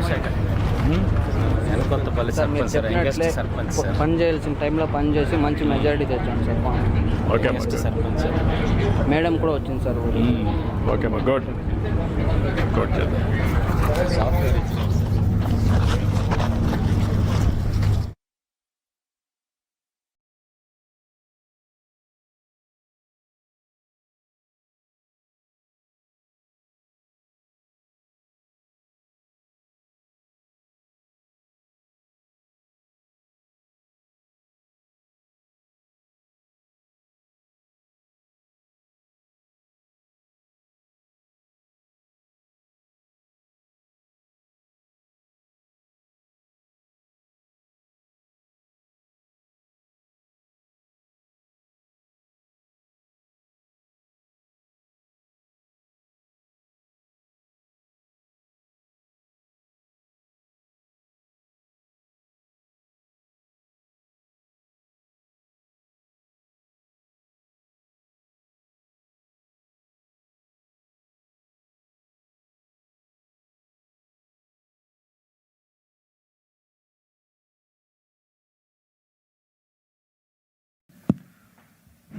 Rajasekhar. ఎనకొత్తపల్లి sir మీరు sarpanch sir youngest చెప్పినట్లే sarpanch sir. పని చేయాల్సిన టైంలో పని చేసి మంచి మెజారిటీ తెచ్చాను sir okay youngest sarpanch sir. Madam కూడా వచ్చింది సార్ ఊరికి. Okay good good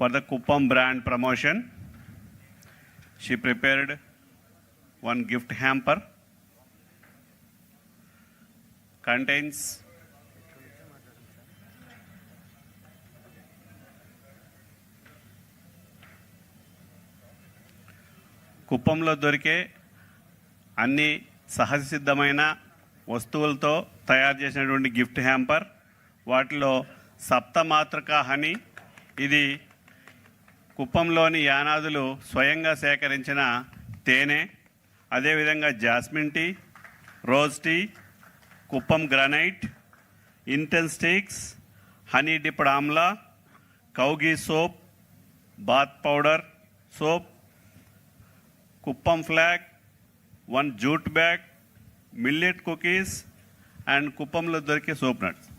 for the Kuppam brand promotion. She prepared one gift hamper. Contains కుప్పంలో దొరికే అన్ని సహజ సిద్ధమైన వస్తువులతో తయారు చేసినటువంటి గిఫ్ట్ హ్యాంపర్ వాటిలో సప్తమాతృక హనీ ఇది కుప్పంలోని యానాదులు స్వయంగా సేకరించిన తేనె అదేవిధంగా jasmine tea rose tea Kuppam granite incense sticks honey dipped amla cow ghee soap bath powder soap Kuppam flag one jute bag millet cookies and కుప్పంలో దొరికే సోప్ నట్స్.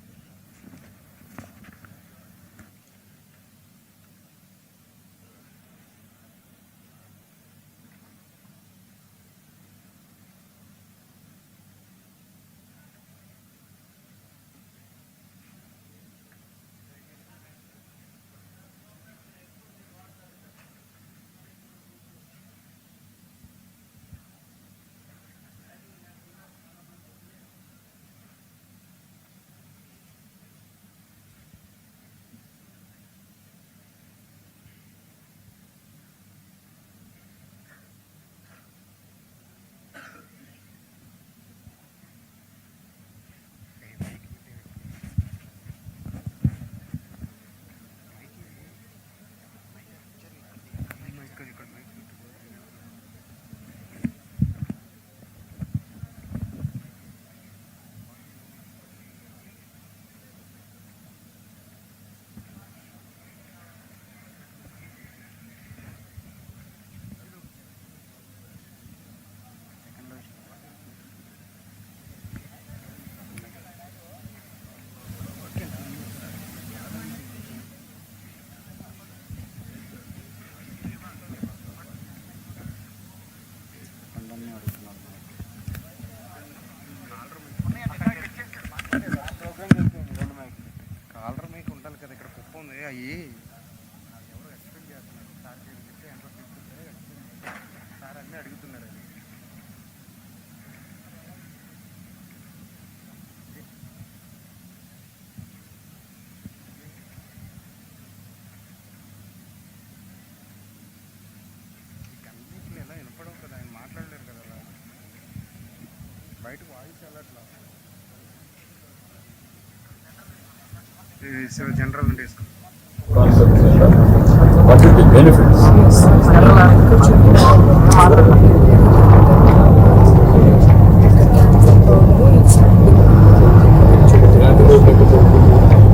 కాలర్ మీకు ఉండాలి కదా? ఇక్కడ కుప్ప ఉంది అయ్యి ఎవరు ఎక్స్ప్లెయిన్ చేస్తున్నారు సార్ చెప్తే ఎంతో తీసుకుంటే సార్ అన్నీ అడుగుతున్నారు అది ఈ వాయిస్ ఎలా వినపడవు కదా ఆయన మాట్లాడలేరు కదా అలా బయట వాయిస్ వెళ్ళట్లా ఇది జనరల్ నుండి concept what is the benefits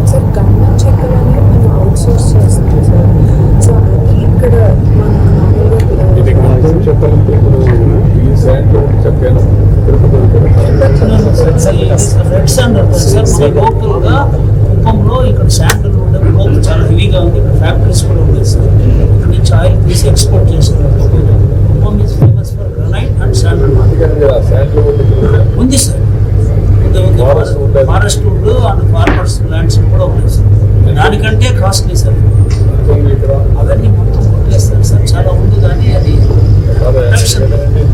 sir గంధం చెక్కలని మనం అవుట్ సోర్స్ చేస్తాం సార్ సో అది ఇక్కడ మన ఇది కొంచెం చెప్పాలంటే ఇప్పుడు ఈ శాండ్ చెప్పాను తిరుపతి రెడ్ శాండ్ అంటారు సార్ మన లోకల్గా కుప్పంలో ఇక్కడ శాండ్ ఉండే గ్రోత్ చాలా హెవీగా ఉంది ఇక్కడ ఫ్యాక్టరీస్ కూడా ఉన్నాయి సార్ ఇక్కడ నుంచి ఆయిల్ తీసి ఎక్స్పోర్ట్ చేస్తున్నారు Kuppam is famous for granite and sand అన్నమాట అందుకని ఆ శాండ్ ఉంది సార్ Forest wood అది. Forest wood and farmers lands కూడా ఉన్నాయి సార్. దానికంటే కాస్ట్లీ సార్. అవన్నీ మొత్తం కొట్టేస్తారు సార్. చాలా ఉంది కానీ అది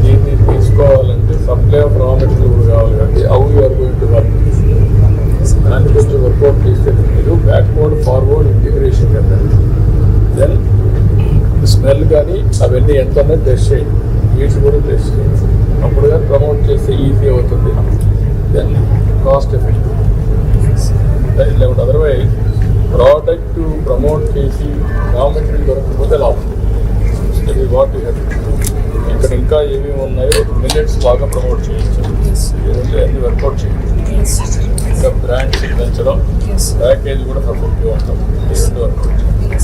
దీన్ని తీసుకోవాలంటే సప్లై ఆఫ్ రా మెటీరియల్ కావాలి కాబట్టి how you're going to work దాన్ని కొంచెం వర్కౌట్ చేస్తే మీరు బ్యాక్వర్డ్ ఫార్వర్డ్ ఇంటిగ్రేషన్ కదా దెన్ స్మెల్ కానీ అవన్నీ ఎంత టెస్ట్ చేయండి. వీటి కూడా టెస్ట్ చేయండి. అప్పుడు కానీ ప్రమోట్ చేస్తే ఈజీ అవుతుంది. దెన్ కాస్ట్ ఎఫెక్టివ్ లేకపోతే అదర్వైజ్ ప్రోడక్ట్ ప్రమోట్ చేసి రా మెటీరియల్ దొరకకపోతే లాభం. ఇది వాట్ ఇక్కడ ఇంకా ఏమేమి ఉన్నాయో మిల్లెట్స్ బాగా ప్రమోట్ చేయొచ్చు. ఇదంటే అన్ని వర్కౌట్ Yes. ఇంకా బ్రాండ్స్ పెంచడం Yes. ప్యాకేజ్ కూడా సపోర్ట్గా ఉంటాం. రెండు వర్కౌట్ చేయండి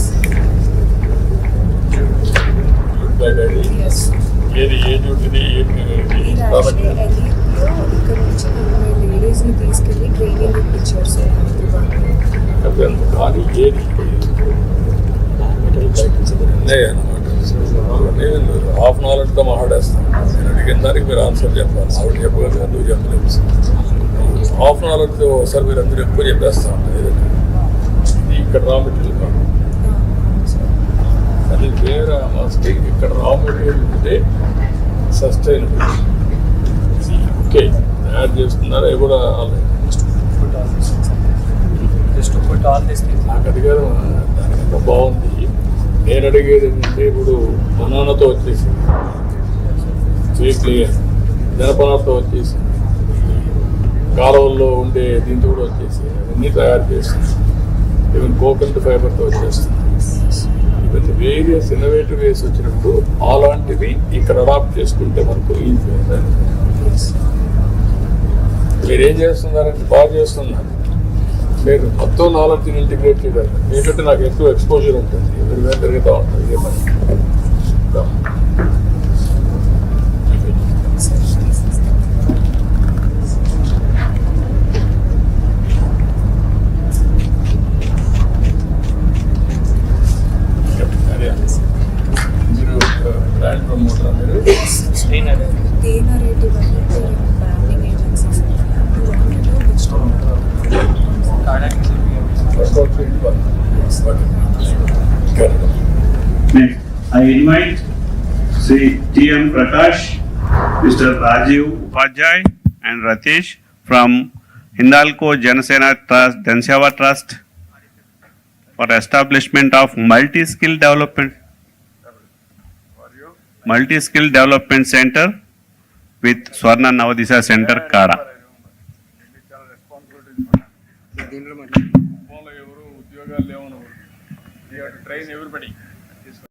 ఇప్పించారు సార్. హైదరాబాద్లో కానీ ఏది? అన్నమాట. హాఫ్ నాలెడ్జ్తో మాట్లాడేస్తాను. నేను అడిగిన దానికి మీరు ఆన్సర్ చెప్పాలి. ఆవిడ చెప్పగలిగిన ఎందుకు చెప్పలేదు? హాఫ్ నాలెడ్జ్ ఒకసారి మీరు అందరూ ఎక్కువ చెప్పేస్తా ఉంటారు ఇక్కడ రా మెటీరియల్ కాదు. అది వేరే మస్ట్ ఇక్కడ రా మెటీరియల్ ఉంటే సస్టైనబుల్ ఓకే యాడ్ చేస్తున్నారా? ఇవి కూడా నాకు అడిగారు దానికంత బాగుంది? నేను అడిగేది ఏంటంటే ఇప్పుడు బనానాతో వచ్చేసింది. స్వీట్లీ జనపనాతో వచ్చేసింది. కాలువల్లో ఉండే దీంతో కూడా వచ్చేసి అవన్నీ తయారు చేస్తుంది ఈవెన్ కోకోనట్ ఫైబర్తో వచ్చేస్తుంది. ఇవన్నీ వేరియస్ ఇన్నోవేటివ్ వేస్ వచ్చినప్పుడు అలాంటివి ఇక్కడ అడాప్ట్ చేసుకుంటే మనకు మీరేం చేస్తున్నారంటే బాగా చేస్తున్నారు. మీరు మొత్తం నాలెడ్జ్ ఇంటిగ్రేట్ చేయాలి మీకంటే నాకు ఎక్కువ ఎక్స్పోజర్ ఉంటుంది. మీరు వేరు తిరుగుతూ ఉంటుంది చేయండి వాళ్ళు. But correct. Next, I invite Sri T.M. Prakash, Mr. Rajiv Upadhyay and Ratish from Hindalco Janasena Trust, Janseva Trust for establishment of multi-skill development, multi-skill development center with Swarna Navadisa Center, Kada. దీంట్లో మరి ఫోన్లో ఎవరు ఉద్యోగాలు లేవనరు train everybody